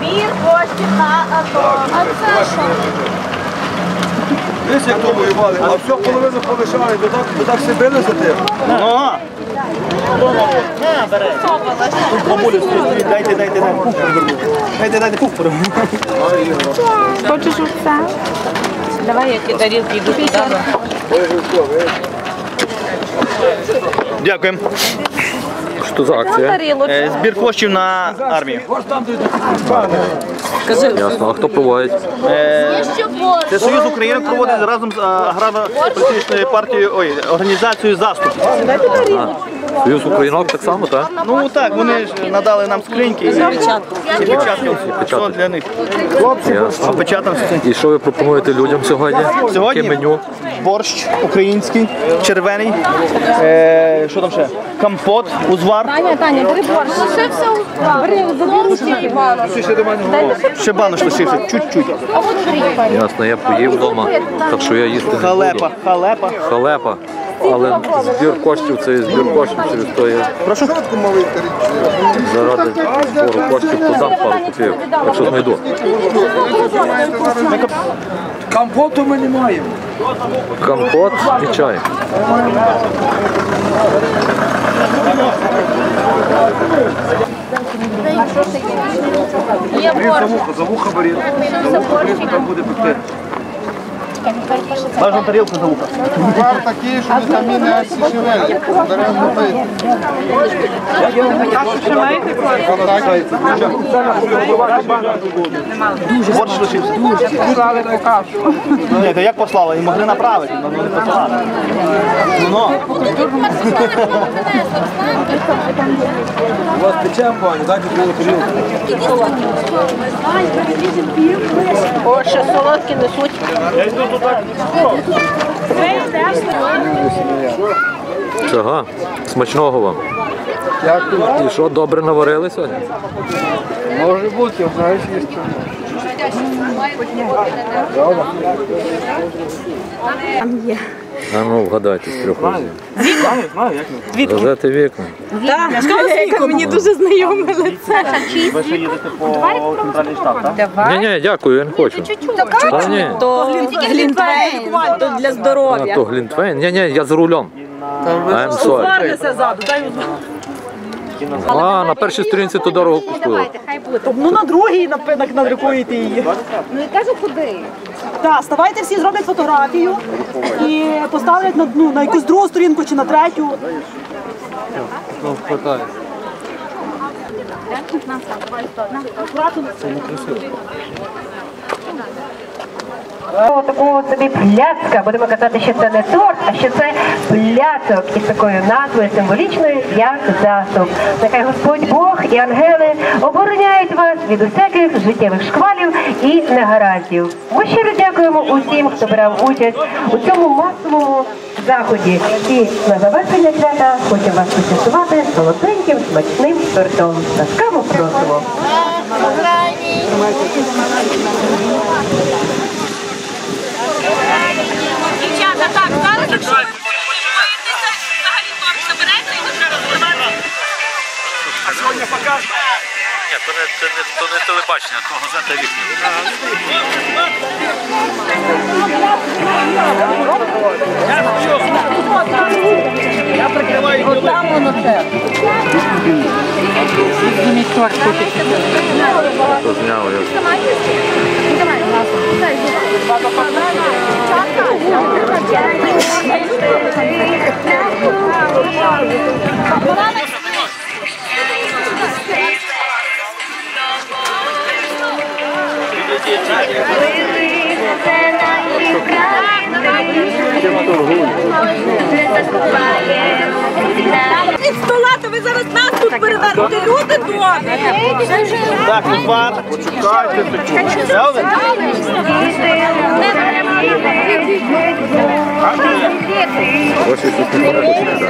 Мір коштів на АТО. А це що? Дивись, як то воювали, а всю половину полишали, то так, то так все били за тим. Бабуля, стоїть, дайте, дайте, дайте пух повернути. Дайте, дайте пух повернути. Хочеш оце? Давай я ті тарілки йду туди. Дякуємо. Що за акція? Е, Збір коштів на армію. Ясно. А хто проводить? Це Союз України проводить разом з аграрно-політичною партією, ой, організацією заступ. Союз Українок так само, так? Ну так, вони ж надали нам скриньки і печатку. І печатку. Все для них. Ясно. Опечатав. І що ви пропонуєте людям сьогодні? Сьогодні Яке меню? борщ український, червений. Е, що там ще? Компот, узвар. Таня, Таня, бери борщ. Лише все Бери. Ще банош лишився, чуть-чуть. Ясно, я поїв вдома, так що я їсти не буду. Халепа, халепа. Халепа. Але збір коштів це і збір коштів через то я Прошу. заради збору коштів подам пару копійок, якщо знайду. Компоту ми не маємо. Компот і чай. Є за борщ. за вухо беріть. За вухо там буде пекти. Бажано тарілку за вуха. Бар такий, що вітаміни А сішевелі. Беремо пити. Борщ лишився. Ні, то як послали? І могли направити, але не посилали. Ну, У вас печем, пані, дайте білу тарілку. О, ще солодкі несуть. Чого? Смачного вам. І що, добре наварили сьогодні? Може бути, знаєш, є що. А ну вгадайте з трьох разів. знаю, знаю, як не. Газети вікна. Мені дуже знайоме лице. Ви ще їдете по центральний штаб, так? Ні, ні, дякую, я не хочу. Та ні. То глінтвейн, то для А здоров'я. то Глінтвейн. Ні, ні, я за рулем. I'm sorry. Ззаду, дай А, на першій сторінці то дорого коштує. Ну на другій напинок надрукуєте її. Ну і кажу, куди? Так, ставайте всі, зроблять фотографію і поставлять на, ну, на якусь другу сторінку чи на третю. Такого собі пляцка, будемо казати, що це не торт, а що це пляцок із такою назвою символічною, як засоб. Нехай Господь Бог і ангели обороняють вас від усяких життєвих шквалів і негараздів. Ми щиро дякуємо усім, хто брав участь у цьому масовому заході. І на завершення свята хочемо вас почастувати солоденьким смачним тортом. Ласкаво просимо. Дівчата, так, зараз торт. Ні, то це не, то не телебачення, то газета вікна. Там воно це. То зняв я. Від стола, то ви зараз нас тут перевернете. Люди добрі. Так, узвар. Почекайте, почекайте. Один? Ось тут не хоче.